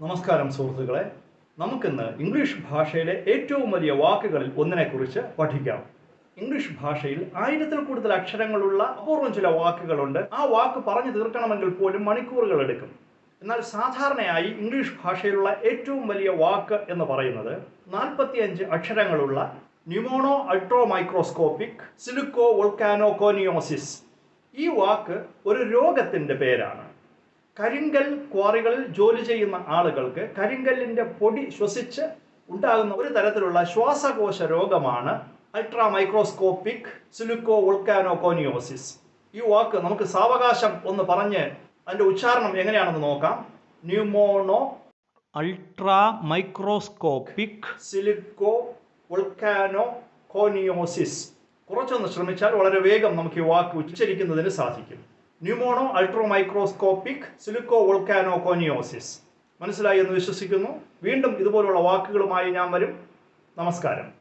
നമസ്കാരം സുഹൃത്തുക്കളെ. നമുക്കിന്ന് ഇംഗ്ലീഷ് ഭാഷയിലെ ഏറ്റവും വലിയ വാക്കുകളിൽ ഒന്നിനെക്കുറിച്ച് പഠിക്കാം. ഇംഗ്ലീഷ് ഭാഷയിൽ ആയിരത്തിൽ കൂടുതൽ അക്ഷരങ്ങളുള്ള അപൂർവം ചില വാക്കുകളുണ്ട്. ആ വാക്ക് പറഞ്ഞു തീർക്കണമെങ്കിൽ പോലും മണിക്കൂറുകൾ എടുക്കും. എന്നാൽ സാധാരണയായി ഇംഗ്ലീഷ് ഭാഷയിലുള്ള ഏറ്റവും വലിയ വാക്ക് എന്ന് പറയുന്നത് നാൽപ്പത്തിയഞ്ച് അക്ഷരങ്ങളുള്ള ന്യൂമോണോ അൾട്രോ മൈക്രോസ്കോപ്പിക് സിലിക്കോ വോൾക്കാനോ കോനിയോസിസ്. ഈ വാക്ക് ഒരു രോഗത്തിന്റെ പേരാണ്. കരിങ്കൽ ക്വാറികളിൽ ജോലി ചെയ്യുന്ന ആളുകൾക്ക് കരിങ്കല്ലിന്റെ പൊടി ശ്വസിച്ച് ഉണ്ടാകുന്ന ഒരു തരത്തിലുള്ള ശ്വാസകോശ രോഗമാണ് ultra microscopic silico volcano coniosis ഈ വാക്ക് നമുക്ക് സാവകാശം ഒന്ന് പറഞ്ഞ് അതിന്റെ ഉച്ചാരണം എങ്ങനെയാണെന്ന് നോക്കാം. Pneumono ultra microscopic silico volcano coniosis കുറച്ചൊന്ന് ശ്രമിച്ചാൽ വളരെ വേഗം നമുക്ക് ഈ വാക്ക് ഉച്ചരിക്കുന്നതിന് സാധിക്കും. ന്യൂമോണോ അൾട്രോമൈക്രോസ്കോപ്പിക് സിലിക്കോ വോൾക്കാനോ കോനിയോസിസ് മനസ്സിലായി എന്ന് വിശ്വസിക്കുന്നു. വീണ്ടും ഇതുപോലുള്ള വാക്കുകളുമായി ഞാൻ വരും. നമസ്കാരം.